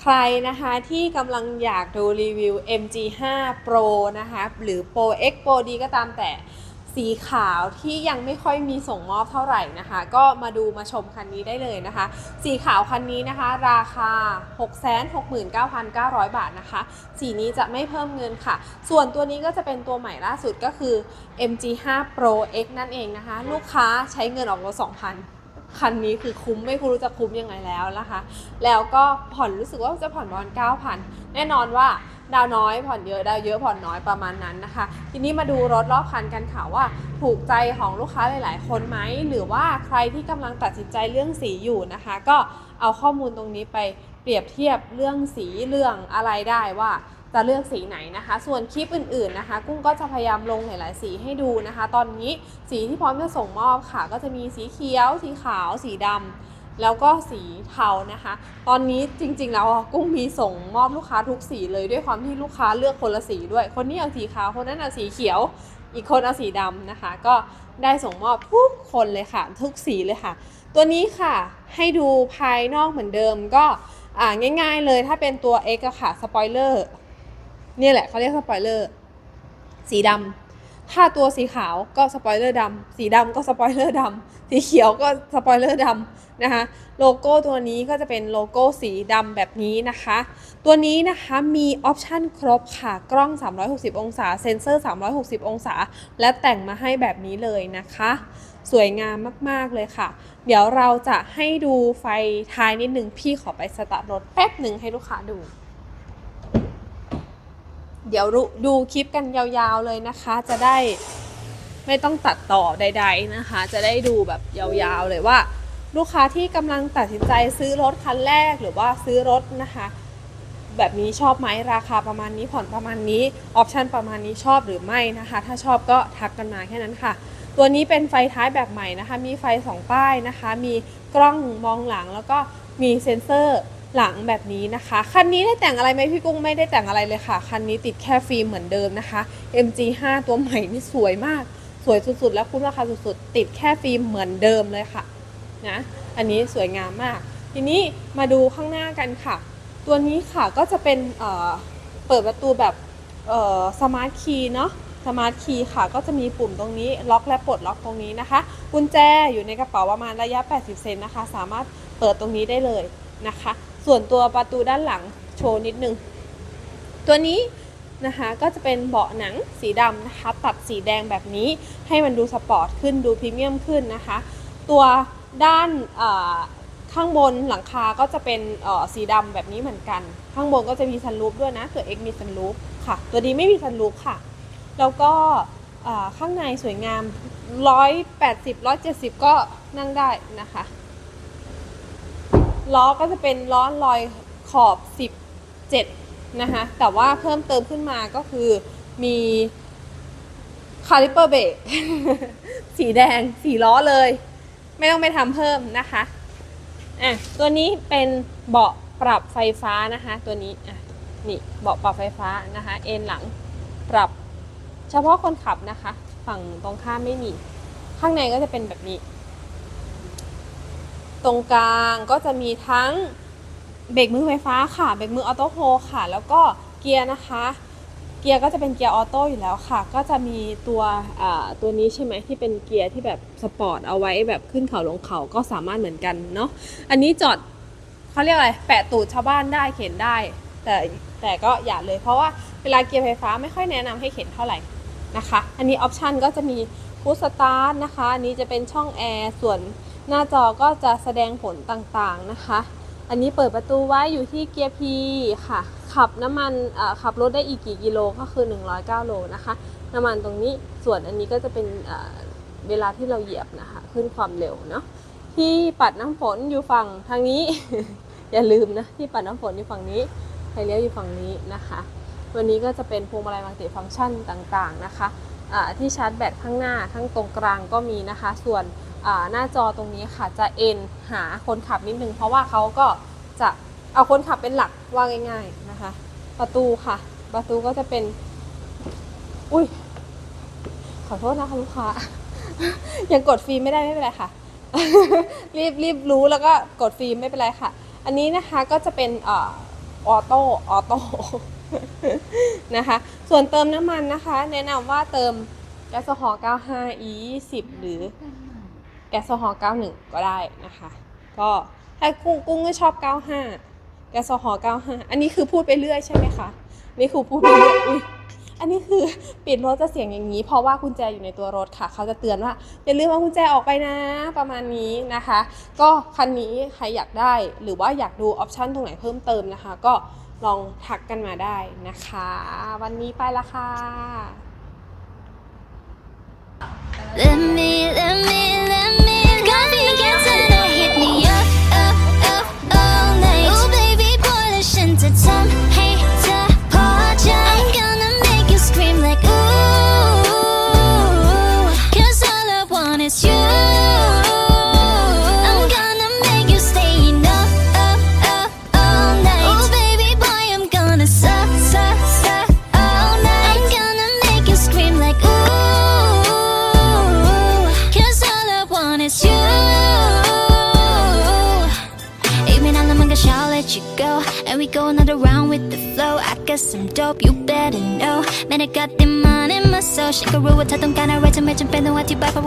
ใครนะคะที่กำลังอยากดูรีวิว MG5 Pro นะคะหรือ Pro X Pro D ก็ตามแต่สีขาวที่ยังไม่ค่อยมีส่งมอบเท่าไหร่นะคะ ก็มาดูมาชมคันนี้ได้เลยนะคะ สีขาวคันนี้นะคะ ราคา 669,900 บาทนะคะ สีนี้จะไม่เพิ่มเงินค่ะ ส่วนตัวนี้ก็จะเป็นตัวใหม่ล่าสุดก็คือ MG5 Pro X นั่นเองนะคะ ลูกค้าใช้เงินออกรถ2,000 คันนี้คือคุ้มไม่รู้จะคุ้มยังไงแล้วนะคะ แล้วก็ผ่อนรู้สึกว่าจะผ่อนประมาณ9,000 แน่นอนว่าดาวน้อยผ่อนเยอะดาวเยอะผ่อนน้อยประมาณนั้นนะคะ ทีนี้มาดูรถรอบคันกันค่ะว่า ถูกใจของลูกค้าหลาย ๆ คนไหมหรือว่าใครที่กำลังตัดสินใจเรื่องสีอยู่นะคะ ก็เอาข้อมูลตรงนี้ไปเปรียบเทียบเรื่องสีเรื่องอะไรได้ว่า จะเลือกสีไหนนะคะ ส่วนคลิปอื่นๆนะคะ กุ้งก็จะพยายามลงหลายๆสีให้ดูนะคะ ตอนนี้สีที่พร้อมจะส่งมอบค่ะ ก็จะมีสีเขียว สีขาว สีดำแล้วก็สีเทานะคะ ตอนนี้จริงๆแล้วกุ้งมีส่งมอบลูกค้าทุกสีเลยด้วยความที่ลูกค้าเลือกคนละสีด้วย คนนี้เอาสีขาวคนนั้นเอาสีเขียว อีกคนเอาสีดำนะคะ ก็ได้ส่งมอบทุกคนเลยค่ะ ทุกสีเลยค่ะ ตัวนี้ค่ะให้ดูภายนอกเหมือนเดิมก็ง่ายๆเลยถ้าเป็นตัว X อะค่ะสปอยเลอร์ เนี่ยแหละเขาเรียกสปอยเลอร์สีดำถ้าตัวสีขาวก็สปอยเลอร์ดำสีดำก็สปอยเลอร์ดำสีเขียวก็สปอยเลอร์ดำนะคะโลโก้ตัวนี้ก็จะเป็นโลโก้สีดำแบบนี้นะคะ ตัวนี้นะคะมีออปชันครบค่ะกล้อง 360 องศา เซ็นเซอร์ 360 องศา และแต่งมาให้แบบนี้เลยนะคะ สวยงามมากๆเลยค่ะ เดี๋ยวเราจะให้ดูไฟท้ายนิดนึงพี่ขอไปสตาร์ทรถแป๊บหนึ่งให้ลูกค้าดู เดี๋ยวดูคลิปกันยาวๆเลยนะคะ จะได้ไม่ต้องตัดต่อใด ๆนะคะ จะได้ดูแบบยาวๆเลยว่า ลูกค้าที่กำลังตัดสินใจซื้อรถคันแรกหรือว่าซื้อรถนะคะ แบบนี้ชอบไหมราคาประมาณนี้ผ่อนประมาณนี้ออปชันประมาณนี้ชอบหรือไม่นะคะ ถ้าชอบก็ทักกันมาแค่นั้นค่ะตัวนี้เป็นไฟท้ายแบบใหม่นะคะ มีไฟ 2 ป้ายนะคะ มีกล้องมองหลังแล้วก็มีเซ็นเซอร์ หลังแบบนี้นะคะ คันนี้ได้แต่งอะไรไหมพี่กุ้งไม่ได้แต่งอะไรเลยค่ะ คันนี้ติดแค่ฟิล์มเหมือนเดิมนะคะ MG5 ตัวใหม่นี่สวยมาก สวยสุดๆ แล้วคุ้มราคาสุดๆ ติดแค่ฟิล์มเหมือนเดิมเลยค่ะนะอันนี้สวยงามมาก ทีนี้มาดูข้างหน้ากันค่ะ ตัวนี้ค่ะก็จะเป็นเเปิดประตูแบบสมาร์ทคีย์เนาะสมาร์ทคีย์ค่ะก็จะมีปุ่มตรงนี้ล็อกและปลดล็อกตรงนี้นะคะ กุญแจอยู่ในกระเป๋าประมาณระยะ 80 เซนนะคะ สามารถเปิดตรงนี้ได้เลยนะคะ ส่วนตัวประตูด้านหลังโชว์นิดนึง ตัวนี้นะคะก็จะเป็นเบาะหนังสีดำนะคะตัดสีแดงแบบนี้ให้มันดูสปอร์ตขึ้นดูพรีเมียมขึ้นนะคะ ตัวด้านข้างบนหลังคาก็จะเป็นสีดำแบบนี้เหมือนกัน ข้างบนก็จะมีซันรูฟด้วยนะตัว X มีซันรูฟค่ะ ตัวนี้ไม่มีซันรูฟค่ะ แล้วก็ข้างในสวยงาม 180 170 ก็นั่งได้นะคะ ล้อก็จะเป็นล้อลอยขอบ 17 นะคะแต่ว่าเพิ่มเติมขึ้นมาก็คือมีคาลิเปอร์เบรกสีแดงสีล้อเลย ไม่ต้องไปทำเพิ่มนะคะอะตัวนี้เป็นเบาะปรับไฟฟ้านะคะ ตัวนี้อะนี่เบาะปรับไฟฟ้านะคะ เอ็นหลังปรับเฉพาะคนขับนะคะ ฝั่งตรงข้ามไม่มี ข้างในก็จะเป็นแบบนี้ ตรงกลางก็จะมีทั้งเบรกมือไฟฟ้าค่ะ เบรกมือออโต้โฮค่ะ แล้วก็เกียร์นะคะ เกียร์ก็จะเป็นเกียร์ออโต้อยู่แล้วค่ะ ก็จะมีตัวอ่าตัวนี้ใช่ไหมที่เป็นเกียร์ที่แบบสปอร์ตเอาไว้แบบขึ้นเขาลงเขาก็สามารถเหมือนกันเนาะ อันนี้จอดเขาเรียกอะไร แปะตูดชาวบ้านได้เข็นได้ แต่แต่ก็อย่าเลย เพราะว่าเวลาเกียร์ไฟฟ้าไม่ค่อยแนะนำให้เข็นเท่าไหร่นะคะ อันนี้ออปชันก็จะมีพุชสตาร์ทนะคะ อันนี้จะเป็นช่องแอร์ส่วน หน้าจอก็จะแสดงผลต่างๆนะคะ อันนี้เปิดประตูไว้อยู่ที่เกียร์ P ค่ะ ขับน้ำมันขับรถได้อีกกี่กิโลก็คือ 109 โลนะคะ น้ำมันตรงนี้ส่วนอันนี้ก็จะเป็นเวลาที่เราเหยียบนะคะ ขึ้นความเร็วเนาะที่ปัดน้ำฝนอยู่ฝั่งทางนี้ อย่าลืมนะที่ปัดน้ำฝนอยู่ฝั่งนี้ไฟเลี้ยวอยู่ฝั่งนี้นะคะวันนี้ก็จะเป็นพวงมาลัยมัลติฟังก์ชันต่างๆนะคะอ่าที่ชาร์จแบตข้างหน้าข้างตรงกลางก็มีนะคะ ส่วน หน้าจอตรงนี้ค่ะจะเอ็นหาคนขับนิดนึง เพราะว่าเขาก็จะเอาคนขับเป็นหลักว่าง่าย ๆนะคะ ประตูค่ะ ประตูก็จะเป็น อุ้ยขอโทษนะคะลูกค้า ยังกดฟิล์มไม่ได้ไม่เป็นไรค่ะ รีบรีบรู้แล้วก็กดฟิล์มไม่เป็นไรค่ะ อันนี้นะคะก็จะเป็นออออโต้ออโต้นะคะ ส่วนเติมน้ำมันนะคะ แนะนำว่าเติมแก๊สโซฮอล์95 e 20 หรือ แก๊สโซฮอล์91 ก็ได้นะคะ ก็ถ้ากุ้งกุ้งก็ชอบ 95 แก๊สโซฮอล์95 อันนี้คือพูดไปเรื่อยใช่ไหมคะ นี่คือพูดไปเรื่อยอุ้ยอันนี้คือปิดรถจะเสียงอย่างนี้ เพราะว่ากุญแจอยู่ในตัวรถค่ะ เขาจะเตือนว่าอย่าลืมเอากุญแจออกไปนะประมาณนี้นะคะ ก็คันนี้ใครอยากได้หรือว่าอยากดูออปชันตรงไหนเพิ่มเติมนะคะ ก็ลองทักกันมาได้นะคะ วันนี้ไปละค่ะ Let me, let me, with the flow I got some dope you better know Man I got the money in my soul ฉันก็รู้ว่าเธอต้องการอะไรทำไมจำเป็นต้องอธิบายเพร